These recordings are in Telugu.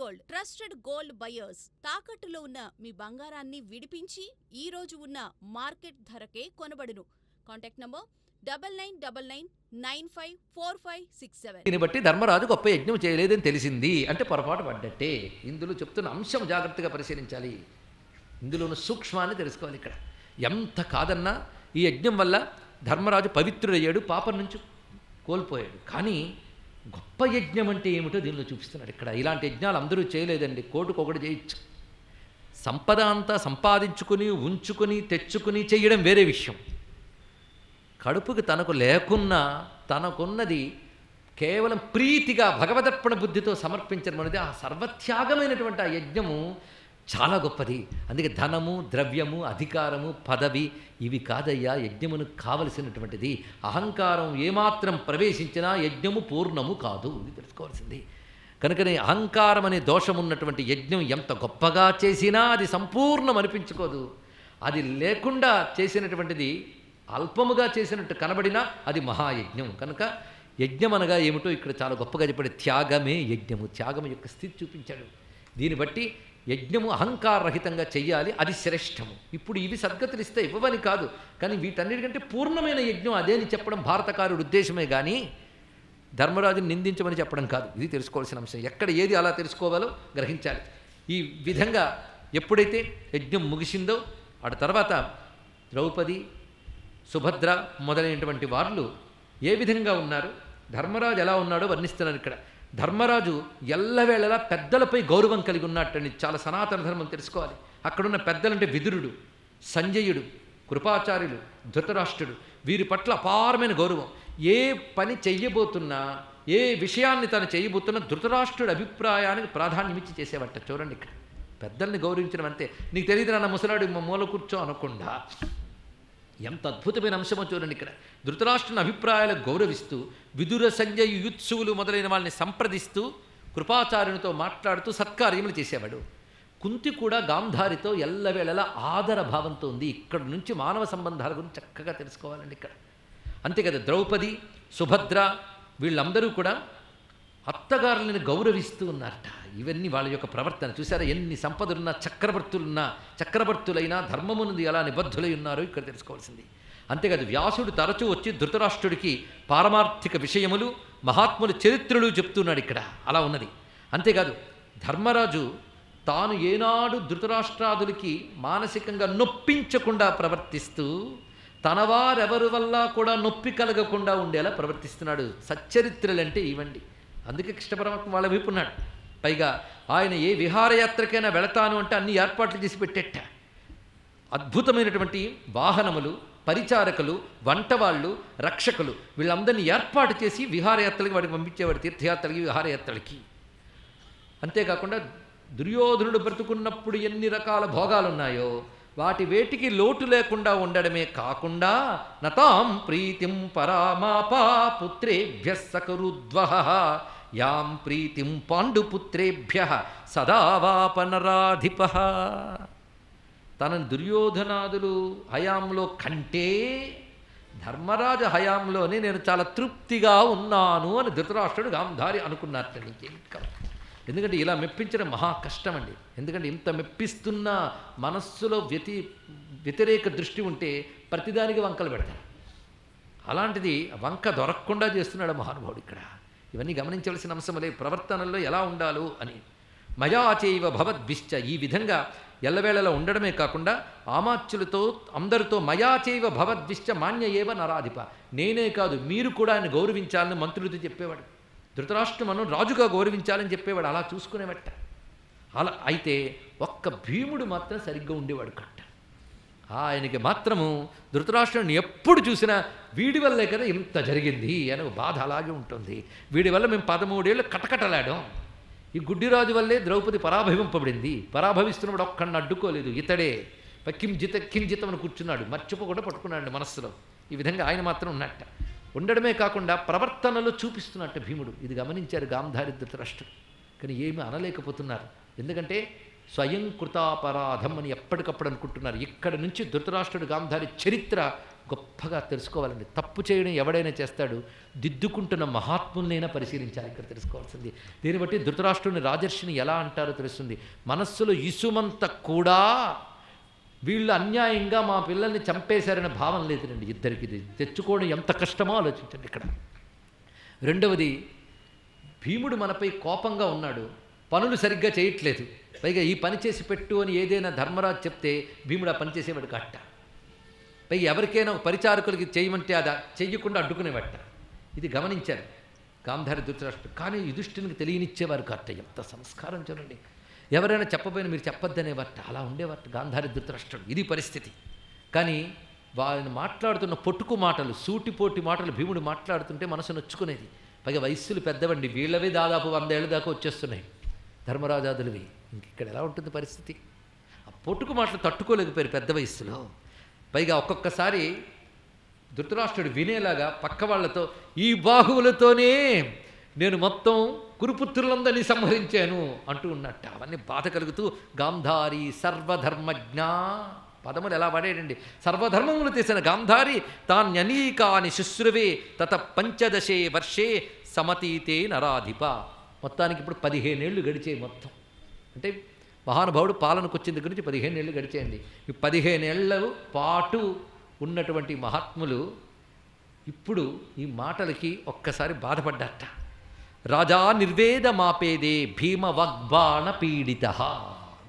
గోల్డ్ ట్రస్టెడ్ గోల్డ్ బయర్స్ తాకట్టులో ఉన్న మీ బంగారాన్ని విడిపించి ఈ రోజు ఉన్న మార్కెట్ ధరకే కొనబడును. Contact number double nine double nine nine five four five six seven దీన్ని బట్టి ధర్మరాజు గొప్ప యజ్ఞం చేయలేదని తెలిసింది. అంటే పొరపాటు పడ్డట్టే. ఇందులో చెప్తున్న అంశం జాగ్రత్తగా పరిశీలించాలి. ఇందులో ఉన్న సూక్ష్మాన్ని తెలుసుకోవాలి ఇక్కడ. ఎంత కాదన్నా ఈ యజ్ఞం వల్ల ధర్మరాజు పవిత్రుడయ్యాడు పాపం నుంచి కోల్పోయాడు. కానీ గొప్ప యజ్ఞం అంటే ఏమిటో దీనిలో చూపిస్తున్నాడు ఇక్కడ. ఇలాంటి యజ్ఞాలు అందరూ చేయలేదండి. కోటుకొకటి చేయొచ్చు. సంపద అంతా సంపాదించుకుని ఉంచుకుని తెచ్చుకుని చేయడం వేరే విషయం. కడుపుకి తనకు లేకున్నా తనకున్నది కేవలం ప్రీతిగా భగవదర్పణ బుద్ధితో సమర్పించడం అనేది ఆ సర్వత్యాగమైనటువంటి ఆ యజ్ఞము చాలా గొప్పది. అందుకే ధనము ద్రవ్యము అధికారము పదవి ఇవి కాదయ్యా యజ్ఞమును కావలసినటువంటిది. అహంకారం ఏమాత్రం ప్రవేశించినా యజ్ఞము పూర్ణము కాదు ఇది తెలుసుకోవాల్సింది. కనుకనే అహంకారం అనే దోషం ఉన్నటువంటి యజ్ఞం ఎంత గొప్పగా చేసినా అది సంపూర్ణం అనిపించుకోదు. అది లేకుండా చేసినటువంటిది అల్పముగా చేసినట్టు కనబడినా అది మహాయజ్ఞం. కనుక యజ్ఞం అనగా ఏమిటో ఇక్కడ చాలా గొప్పగా చెప్పాడు. త్యాగమే యజ్ఞము. త్యాగం యొక్క స్థితి చూపించాడు. దీన్ని బట్టి యజ్ఞము అహంకారరహితంగా చెయ్యాలి అది శ్రేష్టము. ఇప్పుడు ఇవి సద్గతులు ఇస్తే ఇవ్వవని కాదు కానీ వీటన్నిటికంటే పూర్ణమైన యజ్ఞం అదేని చెప్పడం భారతకారుడు ఉద్దేశమే కానీ ధర్మరాజుని నిందించమని చెప్పడం కాదు. ఇది తెలుసుకోవాల్సిన అంశం. ఎక్కడ ఏది అలా తెలుసుకోవాలో గ్రహించాలి. ఈ విధంగా ఎప్పుడైతే యజ్ఞం ముగిసిందో ఆ తర్వాత ద్రౌపది సుభద్ర మొదలైనటువంటి వాళ్ళు ఏ విధంగా ఉన్నారు? ధర్మరాజు ఎలా ఉన్నాడో వర్ణిస్తున్నారు ఇక్కడ. ధర్మరాజు ఎల్లవేళలా పెద్దలపై గౌరవం కలిగి ఉన్నట్టని చాలా సనాతన ధర్మం తెలుసుకోవాలి. అక్కడున్న పెద్దలంటే విదురుడు సంజయుడు కృపాచార్యులు ధృతరాష్ట్రుడు. వీరి పట్ల అపారమైన గౌరవం. ఏ పని చెయ్యబోతున్నా ఏ విషయాన్ని తను చేయబోతున్నా ధృతరాష్ట్రుడి అభిప్రాయానికి ప్రాధాన్యమిచ్చి చేసేవట చూడండి ఇక్కడ. పెద్దల్ని గౌరవించడం అంతే. నీకు తెలియదు నాన్న ముసలాడు మా మూల కూర్చో అనకుండా. ఎంత అద్భుతమైన అంశమో చూడండి ఇక్కడ. ధృతరాష్ట్రుని అభిప్రాయాలు గౌరవిస్తూ విదుర సంజయ్ యుత్సువులు మొదలైన వాళ్ళని సంప్రదిస్తూ కృపాచార్యునితో మాట్లాడుతూ సత్కార్యములు చేసేవాడు. కుంతి కూడా గాంధారితో ఎల్లవేళలా ఆదర భావంతో ఉంది. ఇక్కడ నుంచి మానవ సంబంధాల గురించి చక్కగా తెలుసుకోవాలండి ఇక్కడ. అంతే కదా ద్రౌపది సుభద్ర వీళ్ళందరూ కూడా అత్తగారులను గౌరవిస్తూ ఉన్నారట. ఇవన్నీ వాళ్ళ యొక్క ప్రవర్తన. చూసారా ఎన్ని సంపదలున్నా చక్రవర్తులున్నా చక్రవర్తులైనా ధర్మమునందు ఎలా నిబద్ధులై ఉన్నారో ఇక్కడ తెలుసుకోవాల్సింది. అంతేకాదు వ్యాసుడు తరచూ వచ్చి ధృతరాష్ట్రుడికి పారమార్థిక విషయములు మహాత్ముల చరిత్రలు చెప్తున్నాడు ఇక్కడ. అలా ఉన్నది. అంతేకాదు ధర్మరాజు తాను ఏనాడు ధృతరాష్ట్రాదులకి మానసికంగా నొప్పించకుండా ప్రవర్తిస్తూ తన వారెవరి వల్ల కూడా నొప్పి కలగకుండా ఉండేలా ప్రవర్తిస్తున్నాడు. సచ్చరిత్రలంటే ఇవ్వండి అందుకే కృష్ణ పరమాత్మ వాళ్ళ వైపు ఉన్నాడు. పైగా ఆయన ఏ విహారయాత్రకైనా వెళతాను అంటే అన్ని ఏర్పాట్లు చేసి పెట్టేట. అద్భుతమైనటువంటి వాహనములు పరిచారకులు వంటవాళ్ళు రక్షకులు వీళ్ళందరినీ ఏర్పాటు చేసి విహారయాత్రలకి వాడికి పంపించేవాడు తీర్థయాత్రలకి విహారయాత్రలకి. అంతేకాకుండా దుర్యోధనుడు బ్రతుకున్నప్పుడు ఎన్ని రకాల భోగాలున్నాయో వాటి వేటికి లోటు లేకుండా ఉండడమే కాకుండా నతాం ప్రీతిం పరామాపా పుత్రేభ్య సకరుద్వ యాం ప్రీతిం పాండుపుత్రేభ్య సదావాపనరాధిప తనను దుర్యోధనాదులు హయాంలో కంటే ధర్మరాజ హయాంలోనే నేను చాలా తృప్తిగా ఉన్నాను అని ధృతరాష్ట్రుడు గాంధారి అనుకున్నట్టు నీకేం ఎందుకంటే ఇలా మెప్పించడం మహా కష్టం అండి ఎందుకంటే ఇంత మెప్పిస్తున్న మనస్సులో వ్యతి వ్యతిరేక దృష్టి ఉంటే ప్రతిదానికి వంకలు పెడతారు. అలాంటిది వంక దొరకకుండా చేస్తున్నాడు మహానుభావుడు ఇక్కడ. ఇవన్నీ గమనించవలసిన అంశములే ప్రవర్తనలో ఎలా ఉండాలో అని. మయాచైవ భవద్భిశ్చ. ఈ విధంగా ఎల్లవేళలా ఉండడమే కాకుండా ఆమాచ్యులతో అందరితో మయాచైవ భవద్భిశ్చ మాన్య ఏవ నరాధిప. నేనే కాదు మీరు కూడా ఆయన గౌరవించాలని మంత్రులతో చెప్పేవాడు. ధృతరాష్ట్రమను రాజుగా గౌరవించాలని చెప్పేవాడు అలా చూసుకునేవట అలా అయితే ఒక్క భీముడు మాత్రం సరిగ్గా ఉండేవాడు కట్ట. ఆయనకి మాత్రము ధృతరాష్ట్రుని ఎప్పుడు చూసినా వీడి వల్లే కదా ఇంత జరిగింది అని బాధ అలాగే ఉంటుంది. వీడి వల్ల మేము పదమూడేళ్ళు కటకటలాడాం. ఈ గుడ్డిరాజు వల్లే ద్రౌపది పరాభవింపబడింది. పరాభవిస్తున్నప్పుడు ఒక్కడిని అడ్డుకోలేదు. ఇతడే కింజిత కింజితం అని కూర్చున్నాడు. మర్చిపోకుండా పట్టుకున్నాడు మనస్సులో. ఈ విధంగా ఆయన మాత్రం ఉన్నట్ట. ఉండడమే కాకుండా ప్రవర్తనలో చూపిస్తున్నట్టు భీముడు. ఇది గమనించారు గాంధారి ధృతరాష్ట్రుడు కానీ ఏమీ అనలేకపోతున్నారు. ఎందుకంటే స్వయం కృతాపరాధం అని ఎప్పటికప్పుడు అనుకుంటున్నారు. ఇక్కడ నుంచి ధృతరాష్ట్రుడు గాంధారి చరిత్ర గొప్పగా తెలుసుకోవాలండి. తప్పు చేయడం ఎవడైనా చేస్తాడు దిద్దుకుంటున్న మహాత్ములనైనా పరిశీలించాలి. ఇక్కడ తెలుసుకోవాల్సింది. దీన్ని బట్టి ధృతరాష్ట్రుని రాజర్షిని ఎలా అంటారో తెలుస్తుంది. మనస్సులో ఇసుమంత కూడా వీళ్ళు అన్యాయంగా మా పిల్లల్ని చంపేశారనే భావం లేదునండి ఇద్దరికి. ఇది తెచ్చుకోవడం ఎంత కష్టమో ఆలోచించండి ఇక్కడ. రెండవది భీముడు మనపై కోపంగా ఉన్నాడు. పనులు సరిగ్గా చేయట్లేదు. పైగా ఈ పని చేసి పెట్టు అని ఏదైనా ధర్మరాజు చెప్తే భీముడు ఆ పని చేసేవాడు కట్ట పైగా ఎవరికైనా పరిచారకులకి చేయమంటే అది చెయ్యకుండా అడ్డుకునేవట. ఇది గమనించారు. గాంధారి ధృతరాష్ట్రుడు. కానీ యుధిష్ఠునికి తెలియనిచ్చేవారు కట్ట ఎంత సంస్కారం చూడండి. ఎవరైనా చెప్పబోయిన మీరు చెప్పొద్దనేవారట అలా ఉండేవారట గాంధారి ధృతరాష్ట్రుడు. ఇది పరిస్థితి. కానీ వారిని మాట్లాడుతున్న పొట్టుకు మాటలు సూటిపోటి మాటలు భీముడు మాట్లాడుతుంటే మనసు నొచ్చుకునేది. పైగా వయస్సులు పెద్దవండి వీళ్ళవే దాదాపు వందేళ్ళ దాకా వచ్చేస్తున్నాయి. ధర్మరాజాదులవి ఇంక ఇక్కడ ఎలా ఉంటుంది పరిస్థితి? ఆ పొట్టుకు మాటలు తట్టుకోలేకపోయారు పెద్ద వయస్సులో. పైగా ఒక్కొక్కసారి ధృతరాష్ట్రుడు వినేలాగా పక్క వాళ్ళతో ఈ బాహువులతోనే నేను మొత్తం కురుపుత్రులందరినీ సంహరించాను అంటూ ఉన్నట్ట. అవన్నీ బాధ కలుగుతూ గాంధారి సర్వధర్మజ్ఞ పదములు ఎలా పడేయండి సర్వధర్మములు తీసిన గాంధారి తాన్యనీకాని శుశ్రువే తత పంచదశే వర్షే సమతీతే నరాధిప. మొత్తానికి ఇప్పుడు పదిహేనేళ్ళు గడిచే మొత్తం. అంటే మహానుభావుడు పాలనకు వచ్చిన దగ్గర నుంచి పదిహేను ఏళ్ళు గడిచేయండి. ఈ పదిహేనేళ్ళ పాటు ఉన్నటువంటి మహాత్ములు ఇప్పుడు ఈ మాటలకి ఒక్కసారి బాధపడ్డట రాజా నిర్వేద మాపేదే పీడిత.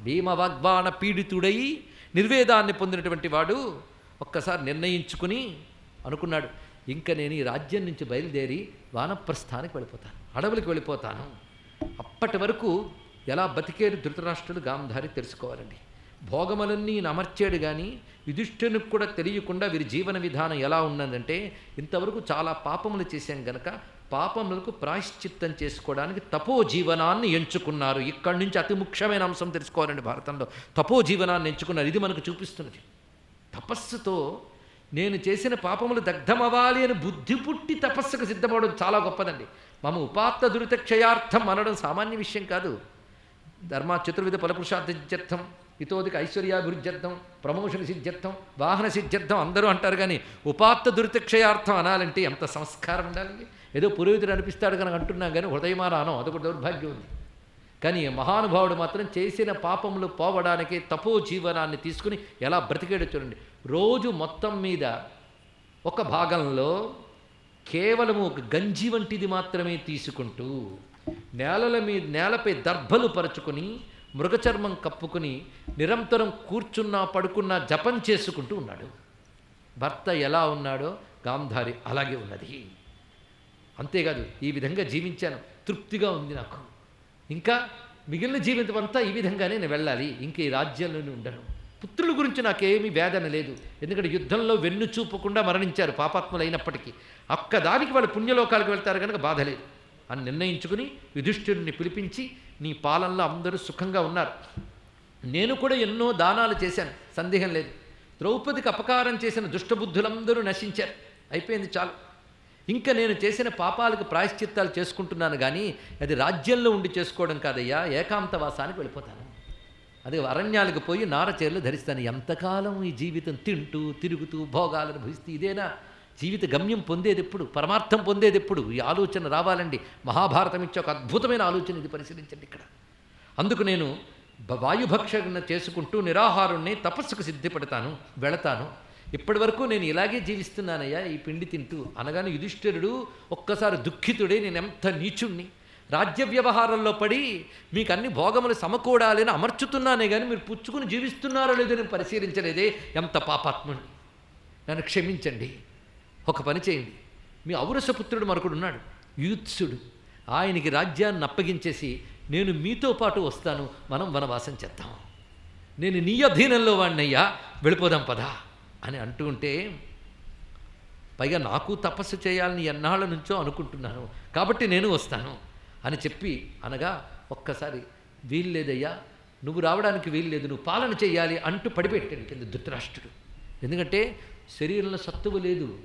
భీమవగ్బాణ పీడితుడై నిర్వేదాన్ని పొందినటువంటి వాడు ఒక్కసారి నిర్ణయించుకుని అనుకున్నాడు ఇంకా నేను ఈ రాజ్యం నుంచి బయలుదేరి వానప్రస్థానికి వెళ్ళిపోతాను అడవులకు వెళ్ళిపోతాను. అప్పటి వరకు ఎలా బతికేరు ధృతరాష్ట్రుడు గాంధారి తెలుసుకోవాలండి. భోగములన్నీ ఈయన అమర్చాడు కానీ యుధిష్ఠునికి కూడా తెలియకుండా వీరి జీవన విధానం ఎలా ఉన్నదంటే ఇంతవరకు చాలా పాపములు చేశాం గనక పాపములకు ప్రాయశ్చిత్తం చేసుకోవడానికి తపో జీవనాన్ని ఎంచుకున్నారు. ఇక్కడి నుంచి అతి ముఖ్యమైన అంశం తెలుసుకోవాలండి భారతంలో. తపో జీవనాన్ని ఎంచుకున్నారు. ఇది మనకు చూపిస్తున్నది. తపస్సుతో నేను చేసిన పాపములు దగ్ధమవ్వాలి అని బుద్ధి పుట్టి తపస్సుకు సిద్ధపడడం చాలా గొప్పదండి. మమ ఉపాత్త దురితక్షయార్థం అనడం సామాన్య విషయం కాదు. ధర్మ చతుర్విధ ఫలపురుషార్థం ఇతోదికి ఐశ్వర్యాభివృద్ధ్యర్థం ప్రమోషన్ సిద్ధ్యర్థం వాహన సిద్ధ్యర్థం అందరూ అంటారు కానీ ఉపాత్త దురితక్షయార్థం అనాలంటే ఎంత సంస్కారం ఉండాలి ఏదో పురోహితుడు అనిపిస్తాడు కనుక అంటున్నాం కానీ హృదయమాన అదొక దౌర్భాగ్యం ఉంది. కానీ మహానుభావుడు మాత్రం చేసిన పాపములు పోవడానికి తపో జీవనాన్ని తీసుకుని ఎలా బ్రతికేడో చూడండి. రోజు మొత్తం మీద ఒక భాగంలో కేవలము ఒక గంజి వంటిది మాత్రమే తీసుకుంటూ నేలల మీద నేలపై దర్భలు పరుచుకొని మృగచర్మం కప్పుకుని నిరంతరం కూర్చున్నా పడుకున్నా జపం చేసుకుంటూ ఉన్నాడు. భర్త ఎలా ఉన్నాడో గాంధారి అలాగే ఉన్నది. అంతేకాదు ఈ విధంగా జీవించాను. తృప్తిగా ఉంది నాకు. ఇంకా మిగిలిన జీవితం అంతా ఈ విధంగానే నేను వెళ్ళాలి. ఇంక ఈ రాజ్యంలోనే ఉండను. పుత్రుల గురించి నాకేమీ వేదన లేదు. ఎందుకంటే యుద్ధంలో వెన్ను చూపకుండా మరణించారు పాపాత్ములైనప్పటికీ. ఒక్కదానికి వాళ్ళు పుణ్యలోకాలకు వెళ్తారు కనుక బాధ లేదు. అని నిర్ణయించుకుని యుధిష్ఠిరుని పిలిపించి నీ పాలనలో అందరూ సుఖంగా ఉన్నారు. నేను కూడా ఎన్నో దానాలు చేశాను. సందేహం లేదు. ద్రౌపదికి అపకారం చేసిన దుష్టబుద్ధులందరూ నశించారు. అయిపోయింది చాలు. ఇంకా నేను చేసిన పాపాలకు ప్రాయశ్చిత్తాలు చేసుకుంటున్నాను కానీ అది రాజ్యంలో ఉండి చేసుకోవడం కాదయ్యా. ఏకాంతవాసానికి వెళ్ళిపోతాను. అది అరణ్యాలకు పోయి నారచీరలు ధరిస్తాను. ఎంతకాలం ఈ జీవితం తింటూ తిరుగుతూ భోగాలను భజిస్తూ ఇదేనా? జీవిత గమ్యం పొందేది ఎప్పుడు? పరమార్థం పొందేది ఎప్పుడు? ఈ ఆలోచన రావాలండి. మహాభారతం ఇచ్చే ఒక అద్భుతమైన ఆలోచన ఇది పరిశీలించండి ఇక్కడ. అందుకు నేను వాయుభక్షణ చేసుకుంటూ నిరాహారుణ్ణి తపస్సుకు సిద్ధిపడతాను వెళతాను. ఇప్పటి వరకు నేను ఇలాగే జీవిస్తున్నానయ్యా ఈ పిండి తింటూ. అనగానే యుధిష్ఠిరుడు ఒక్కసారి దుఃఖితుడే నేను ఎంత నీచుణ్ణి? రాజ్య వ్యవహారంలో పడి మీకు అన్ని భోగములు సమకూడాలని అమర్చుతున్నానే కానీ మీరు పుచ్చుకుని జీవిస్తున్నారో లేదో నేను పరిశీలించలేదే. ఎంత పాపాత్ముని. నన్ను క్షమించండి. ఒక పని చేయండి. మీ ఔరసపుత్రుడు మరొకడు ఉన్నాడు. యూత్సుడు ఆయనకి రాజ్యాన్ని అప్పగించేసి నేను మీతో పాటు వస్తాను. మనం వనవాసం చేద్దాం. నేను నీ అధీనంలో వాడినయ్యా. వెళ్ళిపోదాం పదా అని అంటూ ఉంటే పైగా నాకు తపస్సు చేయాలని ఎన్నాళ్ళ నుంచో అనుకుంటున్నాను. కాబట్టి నేను వస్తాను అని చెప్పి అనగా ఒక్కసారి వీల్లేదయ్యా నువ్వు రావడానికి వీల్లేదు నువ్వు పాలన చేయాలి అంటూ పడిపెట్టాడు కింద ధృతరాష్ట్రుడు. ఎందుకంటే శరీరంలో సత్తువు లేదు.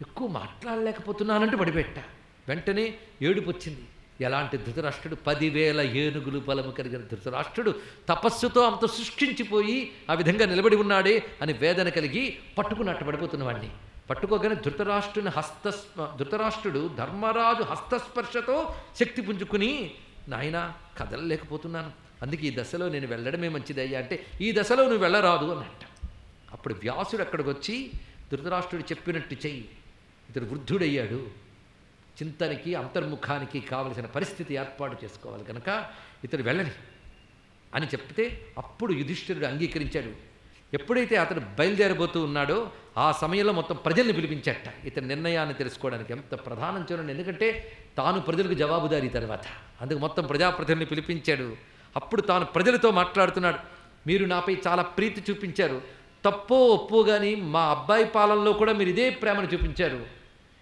ఎక్కువ మాట్లాడలేకపోతున్నానంటే పడిపెట్ట. వెంటనే ఏడుపు వచ్చింది ఎలాంటి ధృతరాష్ట్రుడు? పదివేల ఏనుగులు బలము కలిగిన ధృతరాష్ట్రుడు తపస్సుతో అంత సృష్టించిపోయి ఆ విధంగా నిలబడి ఉన్నాడే అని వేదన కలిగి పట్టుకున్నట్టు పడిపోతున్నవాడిని పట్టుకోగానే ధృతరాష్ట్రుని హస్త ధృతరాష్ట్రుడు ధర్మరాజు హస్తస్పర్శతో శక్తి పుంజుకుని నాయనా కదలలేకపోతున్నాను. అందుకే ఈ దశలో నేను వెళ్ళడమే మంచిదయ్యా అంటే ఈ దశలో నువ్వు వెళ్ళరాదు అన్నట్ట. అప్పుడు వ్యాసుడు అక్కడికి వచ్చి ధృతరాష్ట్రుడు చెప్పినట్టు చెయ్యి. ఇతడు వృద్ధుడయ్యాడు. చింతనకి అంతర్ముఖానికి కావలసిన పరిస్థితి ఏర్పాటు చేసుకోవాలి కనుక ఇతడు వెళ్ళని అని చెప్తే అప్పుడు యుధిష్ఠిరుడు అంగీకరించాడు. ఎప్పుడైతే అతడు బయలుదేరబోతూ ఉన్నాడో ఆ సమయంలో మొత్తం ప్రజల్ని పిలిపించట. ఇతని నిర్ణయాన్ని తెలుసుకోవడానికి ఎంత ప్రధానం చూడండి. ఎందుకంటే తాను ప్రజలకు జవాబుదారీ తర్వాత. అందుకు మొత్తం ప్రజాప్రతినిధిని పిలిపించాడు. అప్పుడు తాను ప్రజలతో మాట్లాడుతున్నాడు. మీరు నాపై చాలా ప్రీతి చూపించారు. తప్పో ఒప్పో కానీ మా అబ్బాయి పాలనలో కూడా మీరు ఇదే ప్రేమను చూపించారు.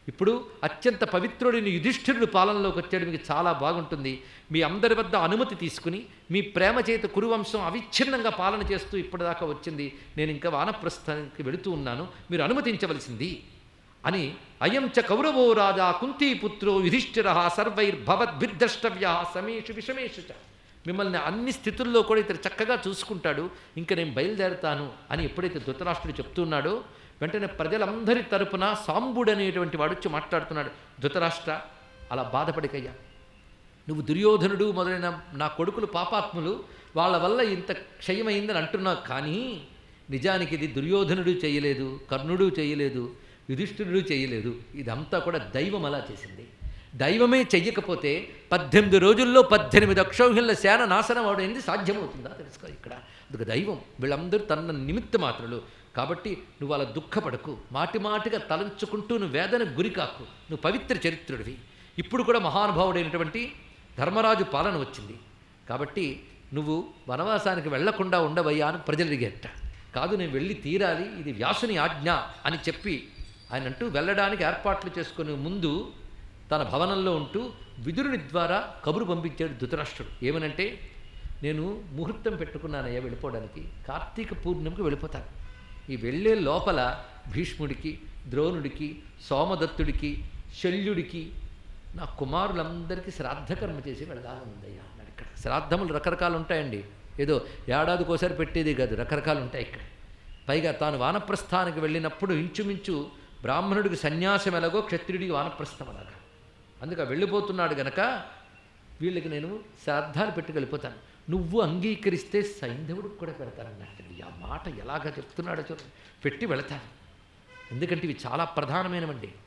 ఇప్పుడు అత్యంత పవిత్రుడిని యుధిష్ఠిరుడు పాలనలోకి వచ్చాడు. మీకు చాలా బాగుంటుంది. మీ అందరి వద్ద అనుమతి తీసుకుని మీ ప్రేమ చేత కురువంశం అవిచ్ఛిన్నంగా పాలన చేస్తూ ఇప్పటిదాకా వచ్చింది. నేను ఇంకా వానప్రస్థానికి వెళుతూ ఉన్నాను. మీరు అనుమతించవలసింది అని అయం చ కౌరవో రాజా కుంతీపుత్రో యుధిష్ఠిర సర్వైర్భవద్భిర్దష్టవ్య సమేషు విషమేషు చ. మిమ్మల్ని అన్ని స్థితుల్లో కూడా ఇతను చక్కగా చూసుకుంటాడు. ఇంకా నేను బయలుదేరుతాను అని ఎప్పుడైతే ధృతరాష్ట్రుడు చెప్తున్నాడో వెంటనే ప్రజలందరి తరపున సాంబుడు అనేటువంటి వాడు వచ్చి మాట్లాడుతున్నాడు ధృతరాష్ట్ర అలా బాధపడికయ్యా. నువ్వు దుర్యోధనుడు మొదలైన నా కొడుకులు పాపాత్ములు వాళ్ళ వల్ల ఇంత క్షయమైందని అంటున్నావు కానీ నిజానికి ఇది దుర్యోధనుడు చేయలేదు కర్ణుడు చేయలేదు యుధిష్ఠిరుడు చేయలేదు. ఇదంతా కూడా దైవం అలా చేసింది. దైవమే చెయ్యకపోతే పద్దెనిమిది రోజుల్లో పద్దెనిమిది అక్షౌహిళ్ళ సేన నాశనం అవడం సాధ్యమవుతుందా తెలుసుకో ఇక్కడ. అందుకు దైవం వీళ్ళందరూ తన నిమిత్త మాత్రలు కాబట్టి నువ్వు అలా దుఃఖపడకు. మాటి మాటిగా తలంచుకుంటూ నువ్వు వేదన గురికాకు నువ్వు పవిత్ర చరిత్రుడివి. ఇప్పుడు కూడా మహానుభావుడైనటువంటి ధర్మరాజు పాలన వచ్చింది. కాబట్టి నువ్వు వనవాసానికి వెళ్ళకుండా ఉండవయ్యా అని ప్రజలు అడిగేట కాదు నేను వెళ్ళి తీరాలి. ఇది వ్యాసుని ఆజ్ఞ అని చెప్పి ఆయన అంటూ వెళ్ళడానికి ఏర్పాట్లు చేసుకునే ముందు తన భవనంలో ఉంటూ విదురుని ద్వారా కబురు పంపించాడు ధృతరాష్ట్రుడు. ఏమనంటే నేను ముహూర్తం పెట్టుకున్నానయ్యా వెళ్ళిపోవడానికి. కార్తీక పూర్ణిమకి వెళ్ళిపోతాను. ఈ వెళ్ళే లోపల భీష్ముడికి ద్రోణుడికి సోమదత్తుడికి శల్యుడికి నా కుమారులందరికీ శ్రాద్ధకర్మ చేసి వెళ్ళాలని ఉందయ్యా అన్నాడు ఇక్కడ. శ్రాద్ధములు రకరకాలు ఉంటాయండి. ఏదో ఏడాదికోసారి పెట్టేది కాదు రకరకాలు ఉంటాయి ఇక్కడ. పైగా తాను వానప్రస్థానికి వెళ్ళినప్పుడు ఇంచుమించు బ్రాహ్మణుడికి సన్యాసం ఎలాగో క్షత్రియుడికి వానప్రస్థం అలాగా. అందుకే వెళ్ళిపోతున్నాడు గనక వీళ్ళకి నేను శ్రాద్ధాలు పెట్టుకెళ్ళిపోతాను. నువ్వు అంగీకరిస్తే సైంధవుడికి కూడా పెడతానన్నట్టు. ఆ మాట ఎలాగ చెప్తున్నాడో చూడండి పెట్టి వెళతారు ఎందుకంటే ఇవి చాలా ప్రధానమైనవండి.